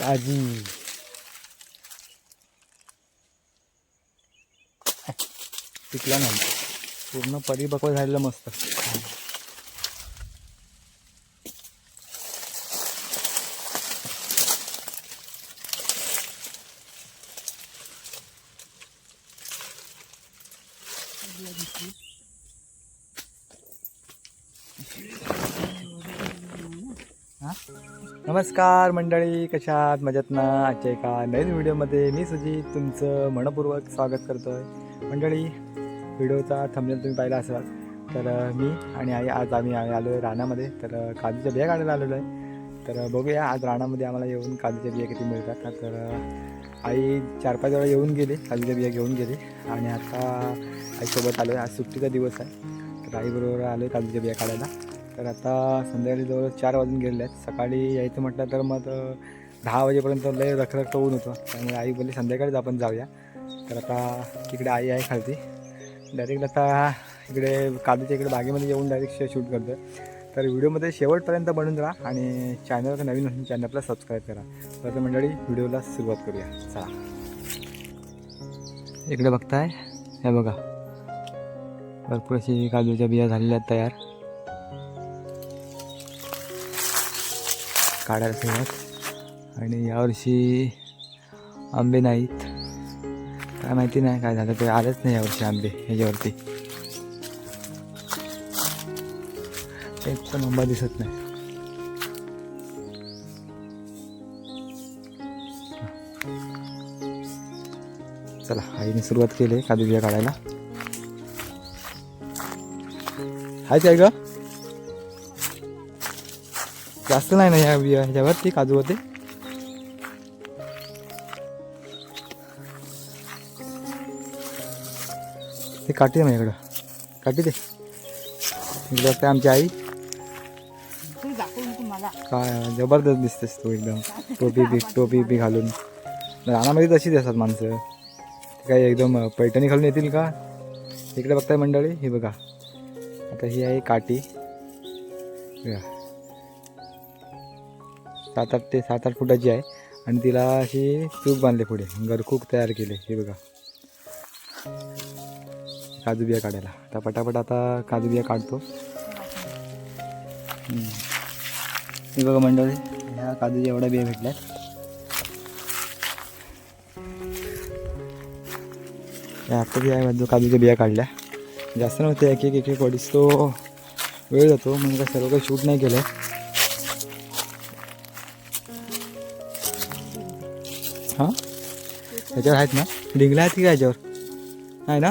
काजी पिकला नाही. पूर्ण परिपक्व झालेलं मस्त. नमस्कार मंडळी कशात मजेत ना आजच्या एका नवीन व्हिडिओमध्ये मी सुजित तुमचं मनपूर्वक स्वागत करतो आहे मंडळी व्हिडिओचा थंबनेल तुम्ही पाहिला असाल तर मी आणि आई आज आम्ही आलो आहे रानामध्ये. तर काजूच्या बिया काढायला आलेलो आहे. तर बघूया आज रानामध्ये आम्हाला येऊन काजूच्या बिया किती मिळतात. तर आई चार पाच वेळा येऊन गेली काजूच्या बिया घेऊन गेली. आणि आता आईसोबत आलो आहे आज सुट्टीचा दिवस आहे. तर आईबरोबर आलो आहे काजूच्या बिया काढायला. तर आता संध्याकाळी जवळ चार वाजून गेलेले आहेत. सकाळी यायचं म्हटलं तर मग दहा वाजेपर्यंत लय रखरख ऊन होतं. त्यामुळे आई बोलली संध्याकाळीच आपण जाऊया. तर आता तिकडे आई आहे खालती. डायरेक्ट आता इकडे काजूच्या इकडे बागेमध्ये येऊन डायरेक्ट शूट करतो तर व्हिडिओमध्ये शेवटपर्यंत बनून राहा आणि चॅनलवर नवीन असून चॅनलला सबस्क्राईब करा. तर मंडळी व्हिडिओला सुरुवात करूया. चला. इकडे बघताय. हे बघा. भरपूर अशी काजूच्या बिया झालेल्या आहेत तयार. काढायला सुरुवात. आणि यावर्षी आंबे नाहीत. काय माहिती नाही काय झालं ते आलेच नाही यावर्षी आंबे ह्याच्यावरती एक पण आंबा दिसत नाही. चला आईने सुरुवात केली काजू बिया काढायला. हाय आहे ग जास्त नाही ना या बिया काजू होते ते काठी आहे इकडं काठी दे. इकडे बघते आमची आई. काय जबरदस्त दिसतेस तू एकदम. टोपी बी टोपी बी घालून. रानामध्ये तशीच असतात माणसं. काय एकदम पैठणी घालून येतील का? इकडे बघताय मंडळी ही बघा. आता ही आहे काठी. बघा. सात आठ ते सात आठ फुटाची आहे. आणि तिला अशी चूक बांधले पुढे. घरकूक तयार केले. हे बघा. काजू बिया काढायला. आता पटापट आता काजू बिया काढतो. हे बघा मंडळी ह्या काजू एवढ्या बिया भेटल्या आत्ता आता बिया आहे काजूच्या बिया काढल्या. जास्त नव्हते एक एक एक एक वडीस तो वेळ जातो. म्हणजे काय सर्व काही शूट नाही केलं ह्याच्यावर आहेत ना? डिंगला आहेत की काय ह्याच्यावर आहे ना?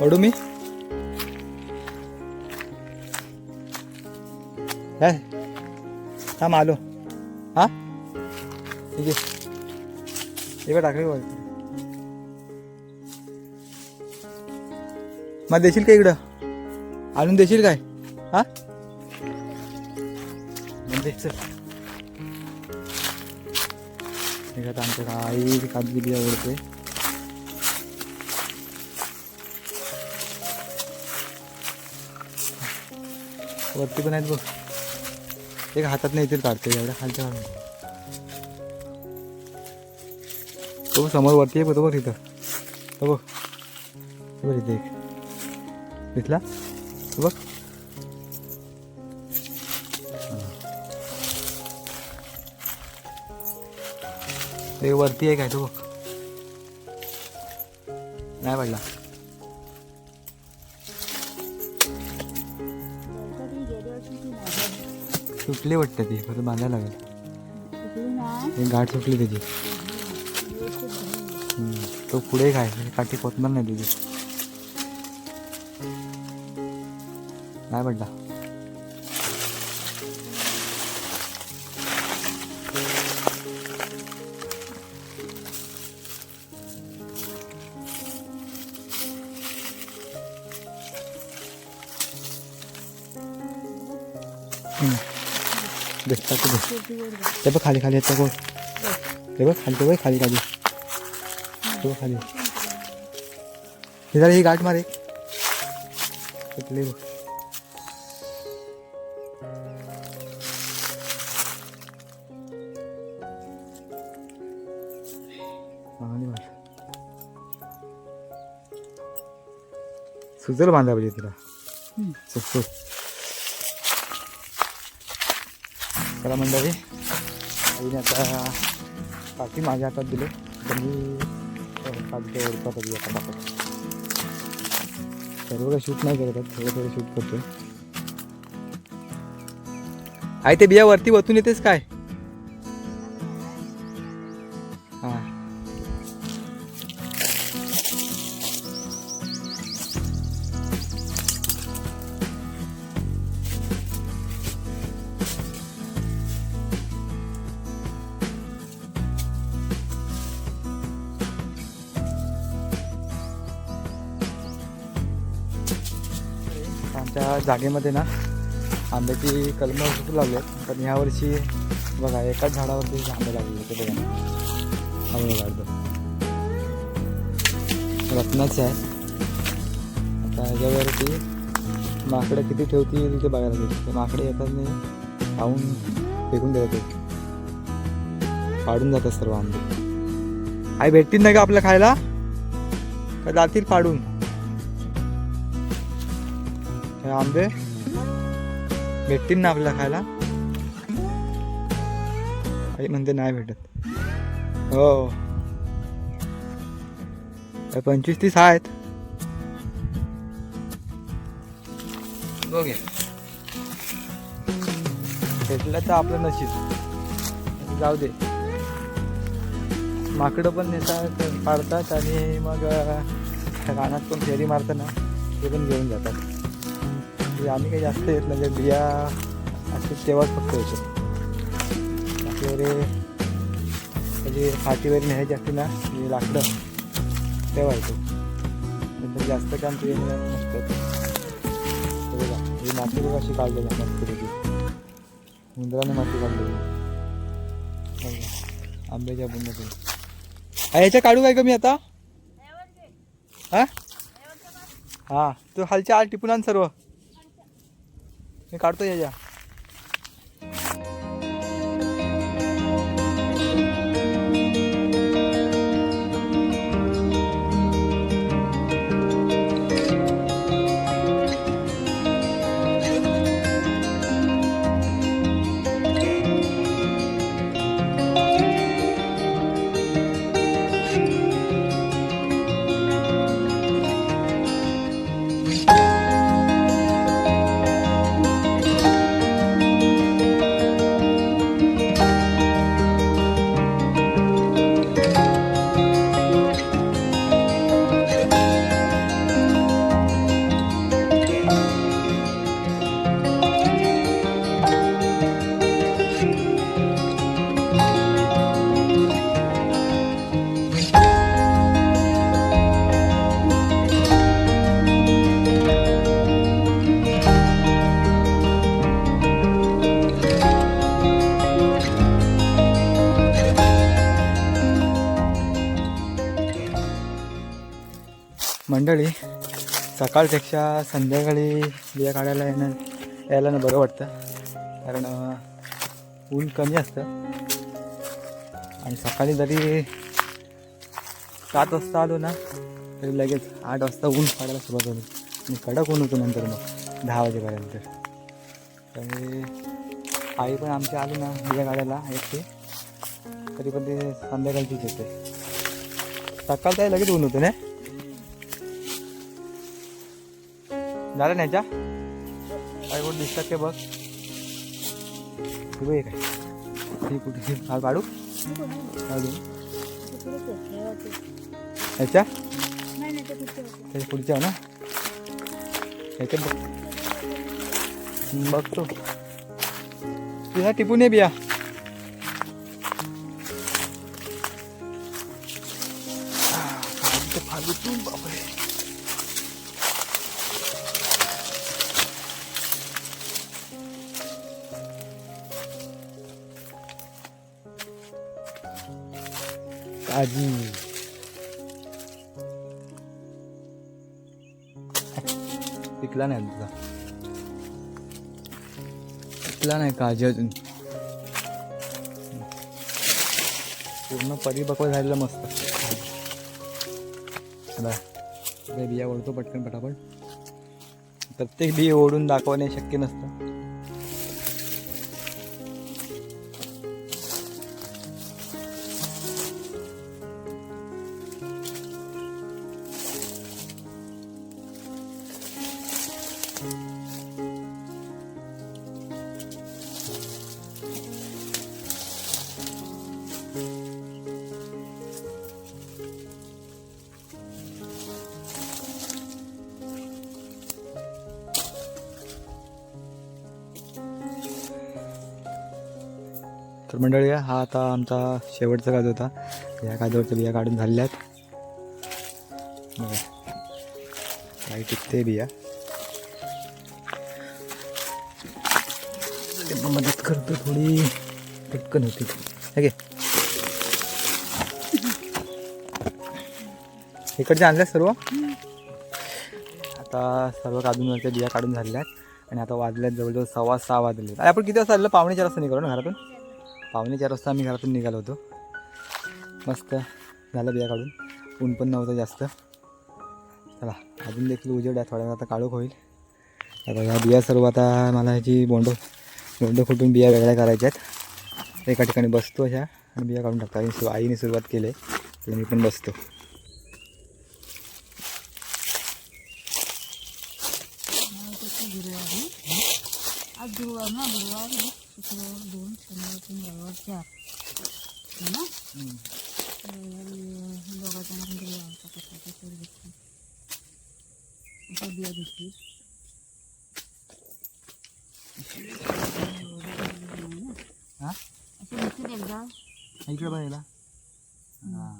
ओढू मी. काय? थांब आलो. हा? ठीक आहे. हे टाकले बघ मग देशील का इकडं? आणून देशील काय? हा? मग चल. निघत आहे आमच्या आई काजू बिया ओढते वरती पण आहेत बघ. एक हातात नाही येतील काढते एवढ्या खालच्या काढून तो समोर वरती आहे बघ बघ तिथं तो बघ. तो बघ इथे एक. दिसला? बघ. ते वरती आहे काय तो बघ. नाही पडला. सुटली वाटतं ती परत बांधायला लागेल. एक गाठ सुटली त्याची. तो पुढे काय? काठी पोचणार नाही तुझी. नाही पडला. दिसतात ते दिस ते बघ खाली खाली येतं बघ ते बघ खाली ते बघ खाली खाली ते बघ खाली हे जरा ही गाठ मारे एक बघ चांगली सुचल बांधा पाहिजे तिला हम्म. चला मंडळी. आईने आता पाठी माझ्या हातात दिले. तर मी पाठी ओढता कधी आता बापत सर्व काही शूट नाही करत थोडं थोडं शूट करतो आई ते बिया वरती वतून येतेस काय? त्या जागेमध्ये ना आंब्याची कलमं खूप लावली आहेत पण ह्यावर्षी बघा एकाच झाडावरती आंबे लागले ते बघा. आंबे काढतो रत्नाचे आहे. आता ह्याच्यावरती माकडं किती ठेवतील ते बघायला लागेल. ते माकडे येतात नाही खाऊन फेकून देतात पाडून जातात सर्व आंबे. आई भेटतील नाही का आपल्या खायला? का जातील पाडून हे आंबे. भेटतील ना आपल्याला खायला? आई म्हणते नाही भेटत. हो. पंचवीस तीस आहेत. बघे भेटलं तर आपलं नशीब. जाऊ दे. माकडं पण नेतात पाडतात आणि मग रानात पण फेरी मारताना ते पण घेऊन जातात. म्हणजे आम्ही काही जास्त येत नाही म्हणजे बिया असते तेव्हाच फक्त येतो. बाकी वगैरे म्हणजे फाटी वगैरे न्यायची असते ना म्हणजे लाकडं तेव्हा येतो. नंतर जास्त काम ते नसतं. हे बघा ही माती बघा अशी काढलेली आहे मस्त पैकी उंदराने माती काढलेली आंब्याच्या बुंदातून. ह्याच्या काढू काय का मी आता? हा? हा तू खालच्या आल टिपून आण सर्व. मी काढतो याच्या मंडळी सकाळपेक्षा संध्याकाळी बिया काढायला येणं यायला ना बरं वाटतं. कारण ऊन कमी असतं. आणि सकाळी जरी सात वाजता आलो ना तरी लगेच आठ वाजता ऊन काढायला सुरुवात होती. आणि कडक ऊन होतो नंतर मग दहा वाजेपर्यंत. त्यामुळे आई पण आमची आली ना बिया काढायला एकटी. तरी पण ते संध्याकाळचीच येते. सकाळचं तर लगेच ऊन होतं ना झालं नाही काय कुठं दिसतात ते बघ. तू काय? ही कुठे? हा काढू. काढू ह्याच्या त्याच्या पुढच्या ना? ह्याच्या बघ. बघतो. तू टिपून ये बिया. पिकला नाही तुझा पिकला नाही काजी अजून. पूर्ण परिपक्व झालेलं मस्त. बिया ओढतो पटकन पटापट. प्रत्येक बिया ओढून दाखवणे शक्य नसतं. तर मंडळी हा आता आमचा शेवटचा काज होता. या काजूवरच्या बिया काढून झालेल्या आहेत बघा. काही टिकते बिया. पण मदत करतो थोडी. पटकन होती. ओके इकडचे आणल्या सर्व? आता सर्व काजूंवरच्या बिया काढून झालेल्या आहेत आणि आता वाजल्यात जवळजवळ सव्वा सहा वाजले. आपण किती वाजता आलेलो? पावणे चार वाजता निघालो ना घरातून? पावणे चार वाजता आम्ही घरातून निघालो होतो. मस्त झालं बिया काढून. ऊन पण नव्हतं जास्त. चला अजून देखील उजेड आहे थोड्या आता काळोख होईल. आता ह्या बिया सर्व आता मला ह्याची बोंड बोंड फुटून बिया वेगळ्या करायच्या आहेत. एका ठिकाणी बसतो अशा आणि बिया काढून टाकतो. आणि आईने सुरुवात केली आहे तर मी पण बसतो. आज गुरुवार ना गुरुवार शुक्रवार दोन शनिवार तीन रविवार चार हो ना दोघा जणांकडे यावं कशाचा तर घेतली अशा बिया घेतली हां अशी घेतली एकदा इकडे पण येला हां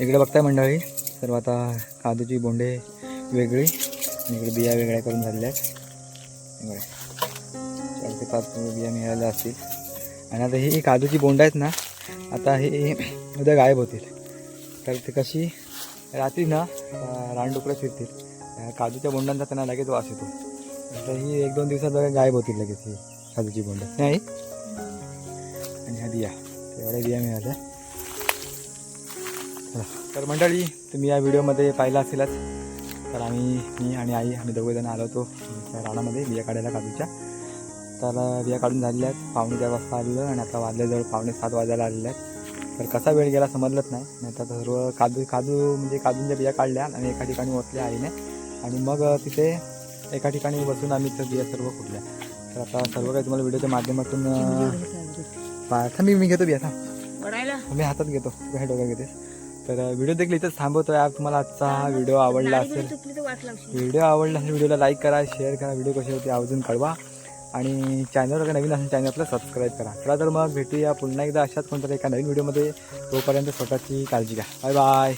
इकडे बघताय मंडळी सर्व आता काजूची बोंडे वेगळी इकडे बिया वेगळ्या करून झालेल्या आहेत. इकडे चार ते पाच बिया मिळाल्या असतील. आणि आता ही काजूची बोंड आहेत ना आता हे उद्या गायब होतील. तर ते कशी रात्री ना अं, रानडुकरं फिरतील. काजूच्या बोंडांचा त्यांना लगेच वास येतो. तर ही एक दोन दिवसात गायब होतील लगेच ही काजूची बोंड. नाही? आणि ह्या बिया. एवढ्या बिया मिळाल्या. तर मंडळी तुम्ही या व्हिडिओमध्ये पाहिलं असेलच. तर आम्ही मी आणि आई आम्ही दोघेजण आलो होतो आमच्या रानामध्ये बिया काढायला काजूच्या. तर बिया काढून झालेल्या आहेत. पावणे चार वाजता आलेलं आणि आता वाजल्याजवळ पावणे सात वाजायला आलेल्या आहेत. तर कसा वेळ गेला समजलंच नाही. नाही तर सर्व काजू काजू म्हणजे काजूंच्या बिया काढल्या आणि एका ठिकाणी ओतल्या आईने. आणि मग तिथे एका ठिकाणी बसून आम्ही त्या बिया सर्व फुटल्या तर आता सर्व काही तुम्हाला व्हिडिओच्या माध्यमातून मी मी घेतो बिया थांब. पडायला मी हातात घेतो. तू काय डोक्यात घेतेस. तर व्हिडिओ देखील इथंच थांबवतो यार तुम्हाला आजचा हा व्हिडिओ आवडला असेल व्हिडिओ आवडला असेल व्हिडिओला लाईक करा शेअर करा व्हिडिओ कशी होती आवर्जून कळवा. आणि चॅनलवर नवीन असेल चॅनलला सबस्क्राईब करा. चला तर मग भेटूया पुन्हा एकदा अशाच कोणत्या एका नवीन व्हिडिओमध्ये. तोपर्यंत स्वतःची काळजी घ्या. Bye bye